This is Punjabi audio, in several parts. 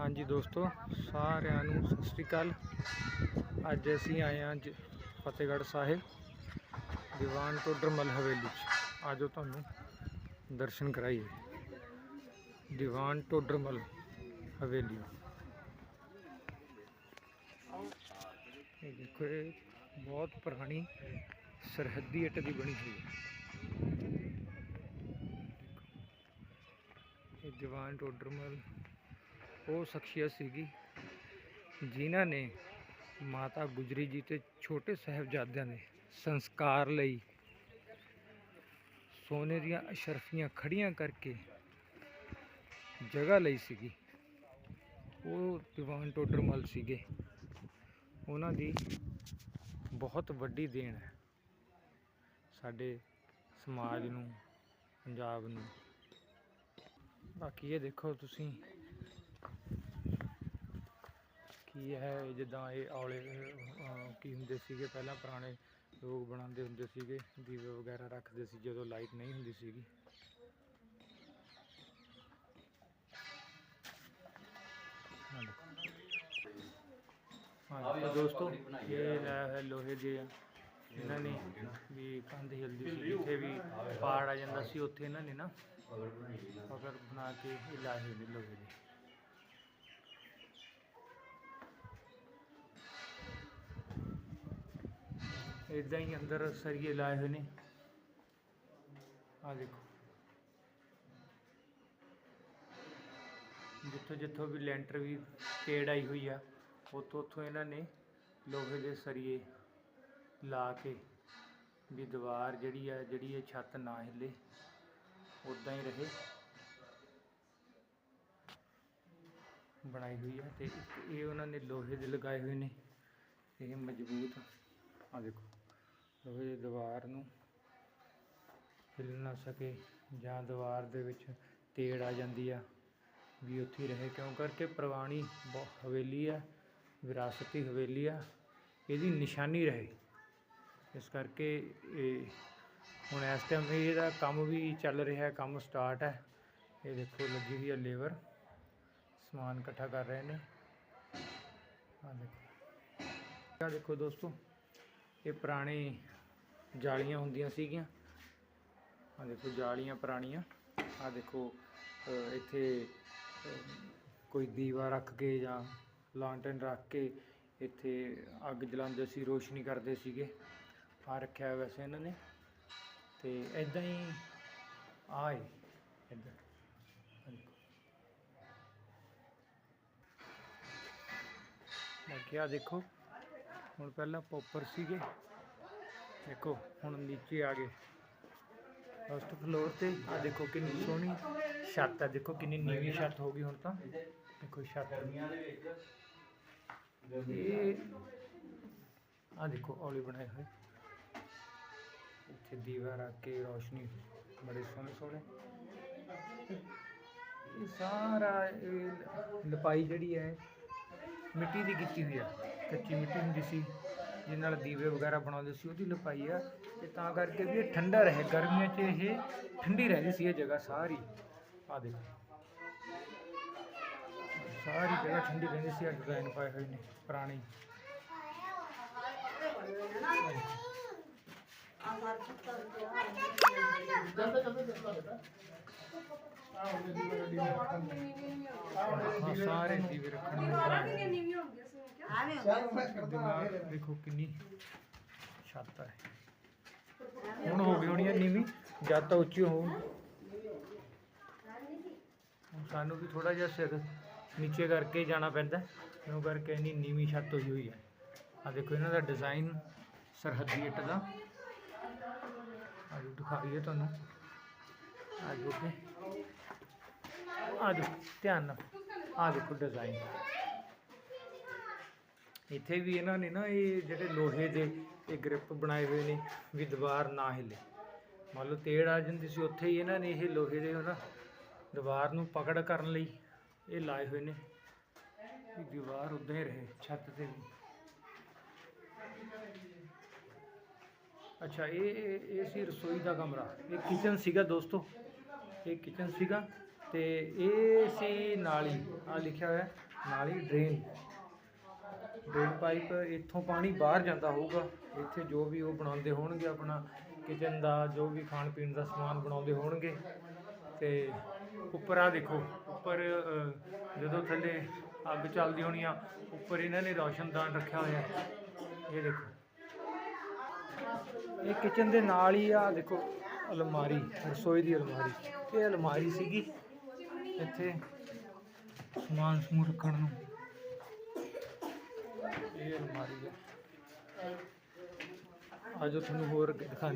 ਹਾਂਜੀ ਦੋਸਤੋ, ਸਾਰਿਆਂ ਨੂੰ ਸਤਿ ਸ੍ਰੀ ਅਕਾਲ। ਅੱਜ ਅਸੀਂ ਆਏ ਹਾਂ ਜ- ਫਤਿਹਗੜ੍ਹ ਸਾਹਿਬ, ਦੀਵਾਨ ਟੋਡਰਮਲ ਹਵੇਲੀ 'ਚ। ਆਜੋ ਤੁਹਾਨੂੰ ਦਰਸ਼ਨ ਕਰਾਈਏ। ਦੀਵਾਨ ਟੋਡਰਮਲ ਹਵੇਲੀ। ਇਹ ਦੇਖੋ, ਇਹ ਬਹੁਤ ਪੁਰਾਣੀ ਸਰਹੱਦੀ ਇੱਟ ਦੀ ਬਣੀ ਹੋਈ ਹੈ। ਇਹ ਦੀਵਾਨ ਟੋਡਰਮਲ ਉਹ ਸ਼ਖਸੀਅਤ ਸੀਗੀ, ਜਿਨ੍ਹਾਂ ਨੇ ਮਾਤਾ ਗੁਜਰੀ ਜੀ ਤੇ ਛੋਟੇ ਸਾਹਿਬਜ਼ਾਦਿਆਂ ਦੇ ਸੰਸਕਾਰ ਲਈ ਸੋਨੇ ਦੀਆਂ ਅਸ਼ਰਫੀਆਂ ਖੜੀਆਂ ਕਰਕੇ ਜਗ੍ਹਾ ਲਈ ਸੀਗੀ। ਉਹ ਦੀਵਾਨ ਟੋਡਰਮਲ ਸੀਗੇ। ਉਹਨਾਂ ਦੀ ਬਹੁਤ ਵੱਡੀ ਦੇਣ ਹੈ। ਸਾਡੇ ਸਮਾਜ ਨੂੰ, ਪੰਜਾਬ ਨੂੰ। ਬਾਕੀ ਇਹ ਦੇਖੋ ਤੁਸੀਂ ਕੀ ਹੈ ਜਿੱਦਾਂ ਇਹ ਔਲੇ ਕੀ ਹੁੰਦੇ ਸੀਗੇ? ਪਹਿਲਾਂ ਪੁਰਾਣੇ ਲੋਕ ਬਣਾਉਂਦੇ ਹੁੰਦੇ ਸੀਗੇ, ਦੀਵੇ ਵਗੈਰਾ ਰੱਖਦੇ ਸੀ ਜਦੋਂ ਲਾਈਟ ਨਹੀਂ ਹੁੰਦੀ ਸੀਗੀ। ਹਾਂ ਦੋਸਤੋ, ਇਹ ਲਾਇਆ ਹੈ ਲੋਹੇ ਦੇ ਆ, ਇਹਨਾਂ ਨੇ ਵੀ ਕੰਧ ਹਿਲਦੀ ਸੀ, ਜਿੱਥੇ ਵੀ ਪਾੜ ਆ ਜਾਂਦਾ ਸੀ, ਉੱਥੇ ਇਹਨਾਂ ਨੇ ਨਾ ਪਕੜ ਬਣਾ ਕੇ ਇਹ ਲਾਏ ਹੋਏ ਨੇ ਲੋਹੇ ਦੇ। ਇਦਾਂ ਹੀ ਅੰਦਰ ਸਰੀਏ ਲਾਏ ਹੋਏ ਨੇ। ਆ ਦੇਖੋ। ਜਿੱਥੋਂ ਜਿੱਥੋਂ ਵੀ ਲੈਂਟਰ ਵੀ ਟੇੜ ਆਈ ਹੋਈ ਆ, ਉੱਥੋਂ ਉੱਥੋਂ ਇਹਨਾਂ ਨੇ ਲੋਹੇ ਦੇ ਸਰੀਏ ਲਾ ਕੇ ਵੀ ਦੀਵਾਰ ਜਿਹੜੀ ਆ, ਜਿਹੜੀ ਇਹ ਛੱਤ ਨਾ ਹਿੱਲੇ ਉਦਾਂ ਹੀ ਰਹੇ। ਬਣਾਈ ਹੋਈ ਹੈ ਤੇ ਇਹ ਉਹਨਾਂ ਨੇ ਲੋਹੇ ਦੇ ਲਗਾਏ ਹੋਏ ਨੇ, ਇਹ ਮਜ਼ਬੂਤ। ਆ ਦੇਖੋ। ਲੋਹੇ ਦੀ ਦੀਵਾਰ ਨੂੰ ਹਿੱਲ ਨਾ ਸਕੇ ਜਾਂ ਦੀਵਾਰ ਦੇ ਵਿੱਚ ਤੇੜ ਆ ਜਾਂਦੀ ਆ, ਵੀ ਉੱਥੇ ਰਹੇ। ਕਿਉਂ? ਕਰਕੇ ਪੁਰਾਣੀ ਬਹੁ, ਹਵੇਲੀ ਆ, ਵਿਰਾਸਤੀ ਹਵੇਲੀ ਆ, ਇਹਦੀ ਨਿਸ਼ਾਨੀ ਰਹੇ। ਇਸ ਕਰਕੇ ਇਹ ਹੁਣ ਇਸ ਟਾਈਮ ਇਹਦਾ ਕੰਮ ਵੀ ਚੱਲ ਰਿਹਾ ਕੰਮ ਸਟਾਰਟ ਹੈ। ਇਹ ਦੇਖੋ, ਲੱਗੀ ਹੋਈ ਹੈ ਲੇਬਰ, ਸਮਾਨ ਇਕੱਠਾ ਕਰ ਰਹੇ ਨੇ। ਆ ਦੇਖੋ। ਆ ਦੇਖੋ ਦੋਸਤੋ, ਇਹ ਪੁਰਾਣੇ ਜਾਲੀਆਂ ਹੁੰਦੀਆਂ ਸੀਗੀਆਂ। ਆ ਦੇਖੋ, ਜਾਲੀਆਂ ਪੁਰਾਣੀਆਂ। ਆ ਦੇਖੋ ਇੱਥੇ ਕੋਈ ਦੀਵਾ ਰੱਖ ਕੇ ਜਾਂ ਲਾਂਟਨ ਰੱਖ ਕੇ ਇੱਥੇ ਅੱਗ ਜਲਾਉਂਦੇ ਸੀ, ਰੋਸ਼ਨੀ ਕਰਦੇ ਸੀਗੇ। ਆ ਰੱਖਿਆ ਹੋਇਆ ਵੈਸੇ ਇਹਨਾਂ ਨੇ। ਤੇ ਇਦਾਂ ਹੀ ਆਏ ਇੱਧਰ। ਆਹ ਬਾਕੀ ਆ ਦੇਖੋ, ਹੁਣ ਪਹਿਲਾਂ ਪੋਪਰ ਸੀਗੇ। ਦੇਖੋ, ਹੁਣ ਨੀਚੇ ਆ ਗਏ। ਫਸਟ ਫਲੋਰ ਤੇ ਆ ਦੇਖੋ ਕਿੰਨੀ ਸੋਹਣੀ ਛੱਤ ਆ। ਦੇਖੋ ਕਿੰਨੀ ਨੀਵੀਂ ਛੱਤ ਹੋ ਗਈ ਹੁਣ ਤਾਂ। ਦੇਖੋ ਛੱਤ। ਇਹ ਆ ਦੇਖੋ ਔਲੇ ਬਣਾਏ ਹੋਏ। ਇੱਥੇ ਦੀਵਾ ਰੱਖ ਕੇ ਰੋਸ਼ਨੀ ਬੜੇ ਸੋਹਣੇ ਸੋਹਣੇ। ਇਹ ਸਾਰਾ ਇਹ ਲਪਾਈ ਜਿਹੜੀ ਹੈ, ਮਿੱਟੀ ਦੀ ਕੀਤੀ ਹੋਈ ਆ। ਕੱਚੀ ਮਿੱਟੀ ਹੁੰਦੀ ਸੀ। ਜਿਹਦੇ ਨਾਲ ਦੀਵੇ ਵਗੈਰਾ ਬਣਾਉਂਦੇ ਸੀ ਉਹਦੀ ਲਪਾਈ ਆ। ਤੇ ਤਾਂ ਕਰਕੇ ਵੀ ਇਹ ਠੰਡਾ ਰਹੇ ਗਰਮੀਆਂ 'ਚ ਇਹ ਠੰਡੀ ਰਹਿੰਦੀ ਸੀ ਇਹ ਜਗ੍ਹਾ ਸਾਰੀ। ਆ ਦੇਖੋ। ਸਾਰੀ ਜਗ੍ਹਾ ਠੰਡੀ ਰਹਿੰਦੀ ਸੀ ਆ ਡਿਜ਼ਾਈਨ ਪਾਏ ਹੋਏ ਨੇ ਪੁਰਾਣੇ। ਸਾਰੇ ਦੀਵੇ ਰੱਖਣ ਨੂੰ ਦਿਮਾਗ ਦੇਖੋ ਕਿੰਨੀ ਛੱਤ ਹੈ। ਹੁਣ ਹੋ ਗਈ ਹੋਣੀ ਹੈ ਨੀਵੀਂ ਜਦ ਤਾਂ ਉੱਚੀ ਹੋਣ ਹੁਣ ਸਾਨੂੰ ਵੀ ਥੋੜਾ ਜਿਹਾ ਸਿਰ ਨੀਚੇ ਕਰਕੇ ਜਾਣਾ ਪੈਂਦਾ ਕਿਉਂ ਕਰਕੇ ਇੰਨੀ ਨੀਵੀਂ ਛੱਤ ਹੋਈ ਹੋਈ ਹੈ। ਆ ਦੇਖੋ ਇਹਨਾਂ ਦਾ ਡਿਜ਼ਾਈਨ ਸਰਹੱਦੀ ਇੱਟ ਦਾ। ਆਜੋ ਦਿਖਾਈਏ ਤੁਹਾਨੂੰ। ਆਜੋ ਕੇ ਆਜੋ ਧਿਆਨ ਨਾਲ। ਆ ਦੇਖੋ ਡਿਜ਼ਾਈਨ ਇੱਥੇ ਵੀ ਇਹਨਾਂ ਨੇ ਨਾ ਇਹ ਜਿਹੜੇ ਲੋਹੇ ਦੇ ਇਹ ਗ੍ਰਿਪ ਬਣਾਏ ਹੋਏ ਨੇ ਵੀ ਦੀਵਾਰ ਨਾ ਹਿੱਲੇ। ਮੰਨ ਲਓ ਤੇੜ ਆ ਜਾਂਦੀ ਸੀ, ਉੱਥੇ ਹੀ ਇਹਨਾਂ ਨੇ ਇਹ ਲੋਹੇ ਦੇ ਨਾ ਦੀਵਾਰ ਨੂੰ ਪਕੜ ਕਰਨ ਲਈ ਇਹ ਲਾਏ ਹੋਏ ਨੇ ਵੀ ਦੀਵਾਰ ਉਦਾਂ ਹੀ ਰਹੇ, ਛੱਤ ਤੇ ਵੀ। ਅੱਛਾ, ਇਹ ਇਹ ਸੀ ਰਸੋਈ ਦਾ ਕਮਰਾ। ਇਹ ਕਿਚਨ ਸੀਗਾ ਦੋਸਤੋ। ਇਹ ਕਿਚਨ ਸੀਗਾ ਤੇ ਇਹ ਸੀ ਨਾਲੀ ਆ ਲਿਖਿਆ ਹੋਇਆ, ਨਾਲੀ ਡਰੇਨ ਡਰੇਨ ਪਾਈਪ ਇੱਥੋਂ ਪਾਣੀ ਬਾਹਰ ਜਾਂਦਾ ਹੋਊਗਾ। ਇੱਥੇ ਜੋ ਵੀ ਉਹ ਬਣਾਉਂਦੇ ਹੋਣਗੇ, ਆਪਣਾ ਕਿਚਨ ਦਾ ਜੋ ਵੀ ਖਾਣ ਪੀਣ ਦਾ ਸਮਾਨ ਬਣਾਉਂਦੇ ਹੋਣਗੇ। ਤੇ ਉੱਪਰ ਆ ਦੇਖੋ, ਉੱਪਰ ਜਦੋਂ ਥੱਲੇ ਅੱਗ ਚੱਲਦੀ ਹੋਣੀ ਆ, ਉੱਪਰ ਇਹਨਾਂ ਨੇ ਰੌਸ਼ਨਦਾਨ ਰੱਖਿਆ ਹੋਇਆ। ਇਹ ਦੇਖੋ। ਇਹ ਕਿਚਨ ਦੇ ਨਾਲ ਹੀ ਆ, ਦੇਖੋ, ਅਲਮਾਰੀ, ਰਸੋਈ ਦੀ ਅਲਮਾਰੀ। ਇਹ ਅਲਮਾਰੀ ਸੀਗੀ। ਇੱਥੇ ਸਮਾਨ ਸਮੂਨ ਰੱਖਣ ਨੂੰ। ਇਹ ਅਲਮਾਰੀ ਹੈ ਆਜੋ ਤੁਹਾਨੂੰ ਹੋਰ ਅੱਗੇ ਆ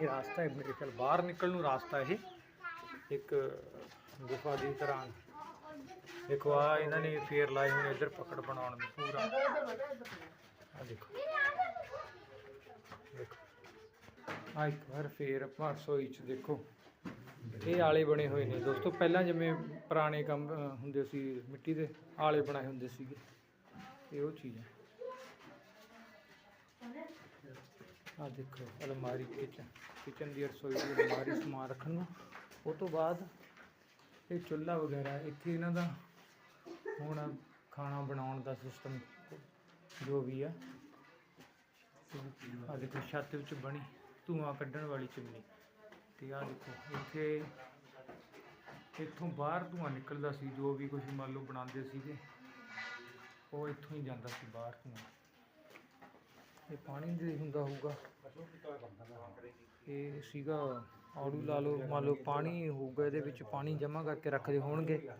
ਇਹ ਰਾਸਤਾ ਹੈ ਮੇਰੇ ਖਿਆਲ ਬਾਹਰ ਨਿਕਲਣ ਨੂੰ ਰਾਸਤਾ ਇਹ। ਇੱਕ ਗੁਫਾ ਦੀ ਤਰ੍ਹਾਂ। ਦੇਖੋ ਆ ਇਹਨਾਂ ਨੇ ਫੇਰ ਲਾਏ ਹੋਏ ਇੱਧਰ ਪਕੜ ਬਣਾਉਣ ਨੂੰ ਪੂਰਾ। ਆ ਦੇਖੋ। ਦੇਖੋ। ਆ ਇੱਕ ਵਾਰ ਫੇਰ ਆਪਾਂ ਰਸੋਈ ਚ ਦੇਖੋ। ਇਹ ਆਲੇ ਬਣੇ ਹੋਏ ਨੇ ਦੋਸਤੋ। ਪਹਿਲਾਂ ਜਿਵੇਂ ਪੁਰਾਣੇ ਕੰਮ ਹੁੰਦੇ ਸੀ ਮਿੱਟੀ ਦੇ, ਆਲੇ ਬਣਾਏ ਹੁੰਦੇ ਸੀਗੇ। ਇਹ ਉਹ ਚੀਜ਼ ਹੈ। ਆ ਦੇਖੋ, ਅਲਮਾਰੀ ਕਿਚਨ ਕਿਚਨ ਦੀ ਰਸੋਈ ਦੀ ਅਲਮਾਰੀ ਸਮਾਨ ਰੱਖਣ ਨੂੰ। ਉਹ ਤੋਂ ਬਾਅਦ ਇਹ ਚੁੱਲ੍ਹਾ ਵਗੈਰਾ, ਇੱਥੇ ਇਹਨਾਂ ਦਾ ਹੁਣ ਖਾਣਾ ਬਣਾਉਣ ਦਾ ਸਿਸਟਮ ਜੋ ਵੀ ਆ ਆ ਦੇਖੋ, ਛੱਤ ਵਿੱਚ ਬਣੀ ਧੂਆਂ ਕੱਢਣ ਵਾਲੀ ਚਿਮਨੀ ਤੇ ਆ ਦੇਖੋ, ਇੱਥੇ, ਇੱਥੋਂ ਬਾਹਰ ਧੂਆਂ ਨਿਕਲਦਾ ਸੀ, ਜੋ ਵੀ ਕੁਝ ਮੰਨ ਲਓ ਬਣਾਉਂਦੇ ਸੀਗੇ। ਉਹ ਇੱਥੋਂ ਹੀ ਜਾਂਦਾ ਸੀ ਬਾਹਰ ਧੂਆਂ ਇਹ ਪਾਣੀ ਦੇ ਹੁੰਦਾ ਹੋਊਗਾ। ਇਹ ਸੀਗਾ ਆੜੂ ਲਾ ਲਓ, ਮੰਨ ਲਓ ਪਾਣੀ ਹੋਊਗਾ, ਇਹਦੇ ਵਿੱਚ ਪਾਣੀ ਜਮ੍ਹਾਂ ਕਰਕੇ ਰੱਖਦੇ ਹੋਣਗੇ।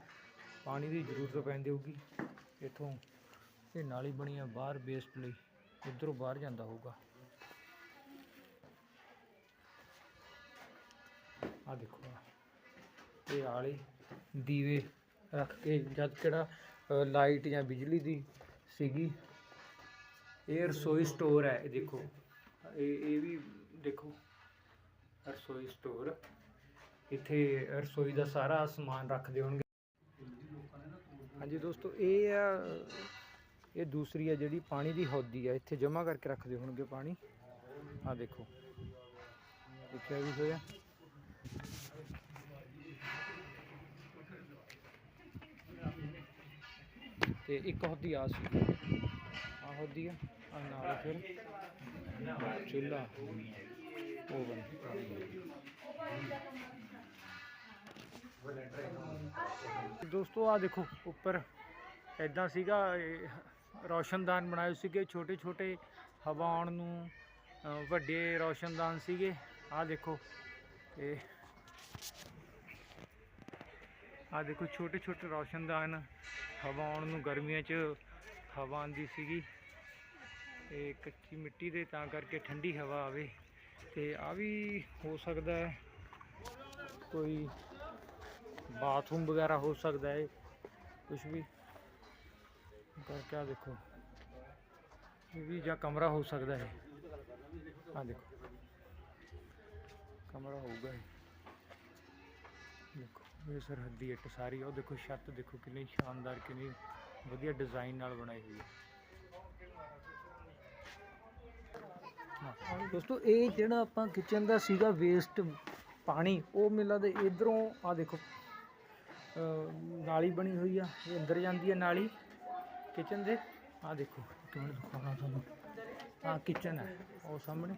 ਪਾਣੀ ਦੀ ਜ਼ਰੂਰਤ ਪੈਂਦੀ ਹੋਊਗੀ ਇੱਥੋਂ ਇਹ ਨਾਲੀ ਬਣੀ ਆ ਬਾਹਰ ਵੇਸਟ ਲਈ ਉਧਰੋਂ ਬਾਹਰ ਜਾਂਦਾ ਹੋਊਗਾ। ਆ ਦੇਖੋ ਆਹ। ਇਹ ਆਲੇ ਦੀਵੇ ਰੱਖ ਕੇ ਜਦ ਕਿਹੜਾ ਲਾਈਟ ਜਾਂ ਬਿਜਲੀ ਦੀ ਸੀਗੀ। ਇਹ ਰਸੋਈ ਸਟੋਰ ਹੈ, ਇਹ ਦੇਖੋ। ਇਹ ਇਹ ਵੀ ਦੇਖੋ, ਰਸੋਈ ਸਟੋਰ। ਇੱਥੇ ਰਸੋਈ ਦਾ ਸਾਰਾ ਸਮਾਨ ਰੱਖਦੇ ਹੋਣਗੇ। ਹਾਂਜੀ ਦੋਸਤੋ, ਇਹ ਆ, ਇਹ ਦੂਸਰੀ ਆ ਜਿਹੜੀ ਪਾਣੀ ਦੀ ਹੌਦੀ ਆ। ਇੱਥੇ ਜਮ੍ਹਾਂ ਕਰਕੇ ਰੱਖਦੇ ਹੋਣਗੇ ਪਾਣੀ। ਆ ਦੇਖੋ। ਲਿਖਿਆ ਵੀ ਹੋਇਆ? ਤੇ ਇੱਕ ਹੌਦੀ ਆ ਸੀ ਆ ਹੌਦੀ ਆ ਆ ਨਾਲ ਫਿਰ ਚੁੱਲ੍ਹਾ ਓਵਨ ਦੋਸਤੋ ਆ ਦੇਖੋ ਉੱਪਰ ਐਦਾਂ ਸੀਗਾ ਇਹ ਰੌਸ਼ਨਦਾਨ ਬਣਾਏ ਸੀਗੇ। ਛੋਟੇ ਛੋਟੇ ਹਵਾ ਆਉਣ ਨੂੰ ਅ, ਵੱਡੇ ਰੌਸ਼ਨਦਾਨ ਸੀਗੇ। ਆ ਦੇਖੋ ਇਹ ਆ ਦੇਖੋ ਛੋਟੇ ਛੋਟੇ ਰੌਸ਼ਨਦਾਨ। ਹਵਾ ਆਉਣ ਨੂੰ ਗਰਮੀਆਂ 'ਚ ਹਵਾ ਆਉਂਦੀ ਸੀਗੀ ਤੇ ਕੱਚੀ ਮਿੱਟੀ ਦੇ ਤਾਂ ਕਰਕੇ ਠੰਡੀ ਹਵਾ ਆਵੇ ਤੇ ਆ ਵੀ ਹੋ ਸਕਦਾ ਹੈ। ਕੋਈ ਬਾਥਰੂਮ ਵਗੈਰਾ ਹੋ ਸਕਦਾ ਹੈ ਕੁਝ ਵੀ। ਕਰਕੇ ਆ ਦੇਖੋ, ਇਹ ਵੀ ਜਾਂ ਕਮਰਾ ਹੋ ਸਕਦਾ ਹੈ। ਆ ਦੇਖੋ, ਕਮਰਾ ਹੋਊਗਾ ਦੇਖੋ। ਇਹ ਸਰਹੱਦੀ ਇੱਟ ਸਾਰੀ, ਉਹ ਦੇਖੋ ਛੱਤ ਦੇਖੋ ਕਿੰਨੀ ਸ਼ਾਨਦਾਰ, ਕਿੰਨੀ ਵਧੀਆ ਡਿਜ਼ਾਈਨ ਨਾਲ ਬਣਾਈ ਹੋਈ ਹੈ। ਦੋਸਤੋ, ਇਹ ਜਿਹੜਾ ਆਪਾਂ ਕਿਚਨ ਦਾ ਸੀਗਾ ਵੇਸਟ ਪਾਣੀ, ਉਹ ਮਿਲਾ ਦੇ ਇਧਰੋਂ ਆ ਦੇਖੋ ਨਾਲੀ ਬਣੀ ਹੋਈ ਆ, ਇਹ ਅੰਦਰ ਜਾਂਦੀ ਹੈ ਨਾਲੀ ਕਿਚਨ ਦੇ। ਆ ਦੇਖੋ, ਇੱਕ ਮਿੰਟ ਦਿਖਾਉਣਾ ਤੁਹਾਨੂੰ। ਆ ਕਿਚਨ ਹੈ ਉਹ ਸਾਹਮਣੇ।